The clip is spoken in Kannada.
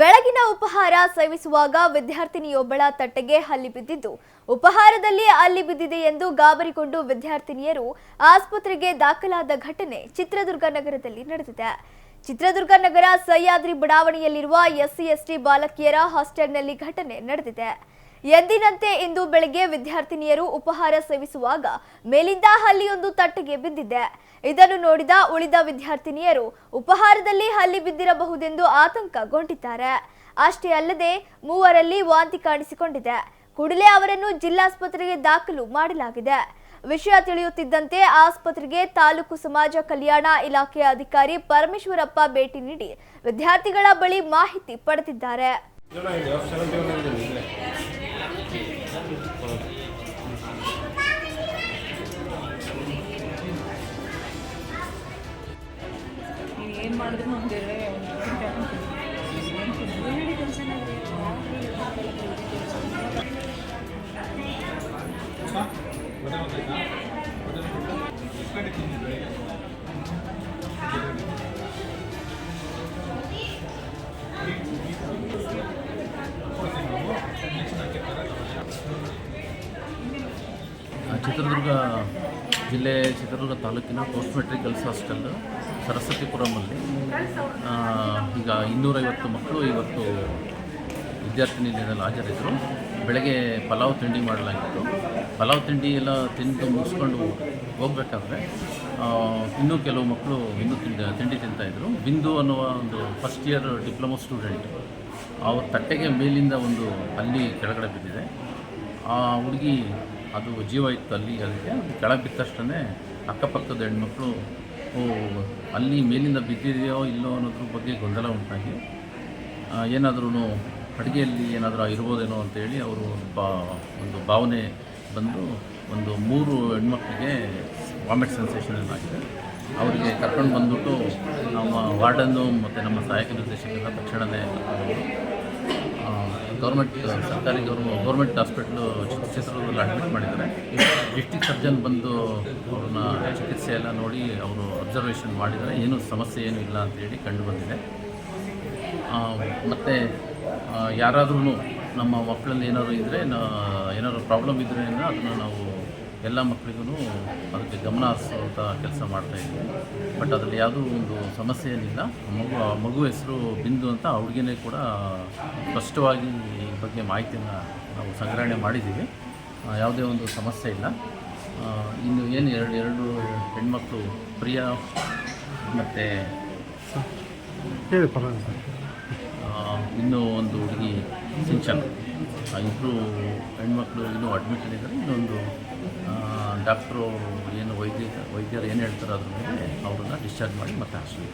ಬೆಳಗಿನ ಉಪಹಾರ ಸೇವಿಸುವಾಗ ವಿದ್ಯಾರ್ಥಿನಿಯೊಬ್ಬಳ ತಟ್ಟೆಗೆ ಹಲ್ಲಿ ಬಿದ್ದಿದ್ದು, ಉಪಹಾರದಲ್ಲಿ ಅಲ್ಲಿ ಬಿದ್ದಿದೆ ಎಂದು ಗಾಬರಿಗೊಂಡು ವಿದ್ಯಾರ್ಥಿನಿಯರು ಆಸ್ಪತ್ರೆಗೆ ದಾಖಲಾದ ಘಟನೆ ಚಿತ್ರದುರ್ಗ ನಗರದಲ್ಲಿ ನಡೆದಿದೆ. ಚಿತ್ರದುರ್ಗ ನಗರ ಸಹ್ಯಾದ್ರಿ ಬಡಾವಣೆಯಲ್ಲಿರುವ ಎಸ್ಸಿ ಎಸ್ಟಿ ಬಾಲಕಿಯರ ಹಾಸ್ಟೆಲ್ನಲ್ಲಿ ಘಟನೆ ನಡೆದಿದೆ. ಎಂದಿನಂತೆ ಇಂದು ಬೆಳಗ್ಗೆ ವಿದ್ಯಾರ್ಥಿನಿಯರು ಉಪಹಾರ ಸೇವಿಸುವಾಗ ಮೇಲಿಂದ ಹಲ್ಲಿಯೊಂದು ತಟ್ಟೆಗೆ ಬಿದ್ದಿದೆ. ಇದನ್ನು ನೋಡಿದ ಉಳಿದ ವಿದ್ಯಾರ್ಥಿನಿಯರು ಉಪಹಾರದಲ್ಲಿ ಹಲ್ಲಿ ಬಿದ್ದಿರಬಹುದೆಂದು ಆತಂಕಗೊಂಡಿದ್ದಾರೆ. ಅಷ್ಟೇ ಅಲ್ಲದೆ ಮೂವರಲ್ಲಿ ವಾಂತಿ ಕಾಣಿಸಿಕೊಂಡಿದೆ. ಕೂಡಲೇ ಅವರನ್ನು ಜಿಲ್ಲಾಸ್ಪತ್ರೆಗೆ ದಾಖಲು ಮಾಡಲಾಗಿದೆ. ವಿಷಯ ತಿಳಿಯುತ್ತಿದ್ದಂತೆ ಆಸ್ಪತ್ರೆಗೆ ತಾಲೂಕು ಸಮಾಜ ಕಲ್ಯಾಣ ಇಲಾಖೆಯ ಅಧಿಕಾರಿ ಪರಮೇಶ್ವರಪ್ಪ ಭೇಟಿ ನೀಡಿ ವಿದ್ಯಾರ್ಥಿಗಳ ಬಳಿ ಮಾಹಿತಿ ಪಡೆದಿದ್ದಾರೆ. ಏನು ಮಾಡಿದ್ರು ಒಂದು ಒಂದು ಆ, ಚಿತ್ರದುರ್ಗ ಜಿಲ್ಲೆ ಚಿತ್ರದುರ್ಗ ತಾಲೂಕಿನ ಪೋಸ್ಟ್ ಮೆಟ್ರಿಕ್ ಗರ್ಲ್ಸ್ ಹಾಸ್ಟೆಲ್, ಸರಸ್ವತಿಪುರಮಲ್ಲಿ. ಈಗ ಇನ್ನೂರೈವತ್ತು ಮಕ್ಕಳು ಇವತ್ತು ವಿದ್ಯಾರ್ಥಿನಿ ದಿನದಲ್ಲಿ ಹಾಜರಿದ್ದರು ಬೆಳಗ್ಗೆ ಪಲಾವ್ ತಿಂಡಿ ಮಾಡಲಾಗಿತ್ತು. ಪಲಾವ್ ತಿಂಡಿ ಎಲ್ಲ ತಿಂದು ಮುಗಿಸ್ಕೊಂಡು ಹೋಗಬೇಕಾದ್ರೆ ಇನ್ನೂ ಕೆಲವು ಮಕ್ಕಳು ಇನ್ನೂ ತಿಂಡಿ ತಿಂಡಿ ತಿಂತಾಯಿದ್ರು ಬಿಂದು ಅನ್ನುವ ಒಂದು ಫಸ್ಟ್ ಇಯರ್ ಡಿಪ್ಲೊಮಾ ಸ್ಟೂಡೆಂಟ್, ಅವ್ರ ತಟ್ಟೆಗೆ ಮೇಲಿಂದ ಒಂದು ಅಲ್ಲಿ ಕೆಳಗಡೆ ಬಿದ್ದಿದೆ. ಆ ಹುಡುಗಿ ಅದು ಜೀವ ಇತ್ತು ಅಲ್ಲಿ ಅದಕ್ಕೆ ಅದು ಕೆಳಗೆ ತಕ್ಷಣ ಅಕ್ಕಪಕ್ಕದ ಹೆಣ್ಮಕ್ಳು ಅಲ್ಲಿ ಮೇಲಿಂದ ಬಿದ್ದಿದೆಯೋ ಇಲ್ಲೋ ಅನ್ನೋದ್ರ ಬಗ್ಗೆ ಗೊಂದಲ ಉಂಟಾಗಿ ಏನಾದ್ರೂ ಅಡುಗೆಯಲ್ಲಿ ಏನಾದರೂ ಇರ್ಬೋದೇನೋ ಅಂತೇಳಿ ಅವರು ಬಾ ಒಂದು ಭಾವನೆ ಬಂದು ಒಂದು ಮೂರು ಹೆಣ್ಮಕ್ಳಿಗೆ ವಾಮಿಟ್ ಸೆನ್ಸೇಷನ್ ಆಗಿದೆ ಅವರಿಗೆ ಕರ್ಕೊಂಡು ಬಂದ್ಬಿಟ್ಟು ನಮ್ಮ ವಾರ್ಡನ್ನು ಮತ್ತು ನಮ್ಮ ಸಹಾಯಕ ನಿರ್ದೇಶಕರ ತಕ್ಷಣವೇ ಗೌರ್ಮೆಂಟ್, ಸರ್ಕಾರಿ ಗೌರ್ಮ, ಗೌರ್ಮೆಂಟ್ ಹಾಸ್ಪಿಟ್ಲು ಚಿತ್ರದುರ್ಗದಲ್ಲಿ ಅಡ್ಮಿಟ್ ಮಾಡಿದ್ದಾರೆ. ಡಿಸ್ಟಿಕ್ ಸರ್ಜನ್ ಬಂದು ಅವ್ರನ್ನ ಚಿಕಿತ್ಸೆ ಎಲ್ಲ ನೋಡಿ ಅವರು ಅಬ್ಸರ್ವೇಷನ್ ಮಾಡಿದ್ದಾರೆ. ಏನೂ ಸಮಸ್ಯೆ ಏನೂ ಇಲ್ಲ ಅಂತೇಳಿ ಕಂಡು ಬಂದಿದೆ. ಮತ್ತು ಯಾರಾದ್ರೂ ನಮ್ಮ ಮಕ್ಕಳಲ್ಲಿ ಏನಾದರೂ ಇದ್ದರೆ ಏನಾದರೂ ಪ್ರಾಬ್ಲಮ್ ಇದ್ದರೆ ಅದನ್ನು ನಾವು ಎಲ್ಲ ಮಕ್ಕಳಿಗೂ ಅದಕ್ಕೆ ಗಮನ ಹರಿಸುವಂಥ ಕೆಲಸ ಮಾಡ್ತಾಯಿದ್ವಿ ಬಟ್ ಅದರಲ್ಲಿ ಯಾವುದೂ ಒಂದು ಸಮಸ್ಯೆ ಏನಿಲ್ಲ. ಮಗು ಆ ಮಗು ಹೆಸರು ಬಿಂದು ಅಂತ ಆ ಹುಡುಗಿನೇ ಕೂಡ ಸ್ಪಷ್ಟವಾಗಿ ಈ ಬಗ್ಗೆ ಮಾಹಿತಿಯನ್ನು ನಾವು ಸಂಗ್ರಹಣೆ ಮಾಡಿದ್ದೀವಿ. ಯಾವುದೇ ಒಂದು ಸಮಸ್ಯೆ ಇಲ್ಲ. ಇನ್ನು ಏನು ಎರಡು ಎರಡು ಹೆಣ್ಮಕ್ಳು ಪ್ರಿಯಾ ಮತ್ತು ಹೇಳಿ ಇನ್ನೂ ಒಂದು ಹುಡುಗಿ ಸಿಂಚನ. ಇಬ್ಬರು ಹೆಣ್ಮಕ್ಳು ಇನ್ನೂ ಅಡ್ಮಿಟ್ ಇದ್ದಾರೆ ಇನ್ನೊಂದು ಡಾಕ್ಟ್ರು ಏನು ವೈದ್ಯ ವೈದ್ಯರು ಏನು ಹೇಳ್ತಾರೋ ಅದ್ರ ಮೇಲೆ ಅವ್ರನ್ನ ಡಿಸ್ಚಾರ್ಜ್ ಮಾಡಿ ಮತ್ತೆ ಹಾಸ್ಟೆಲ್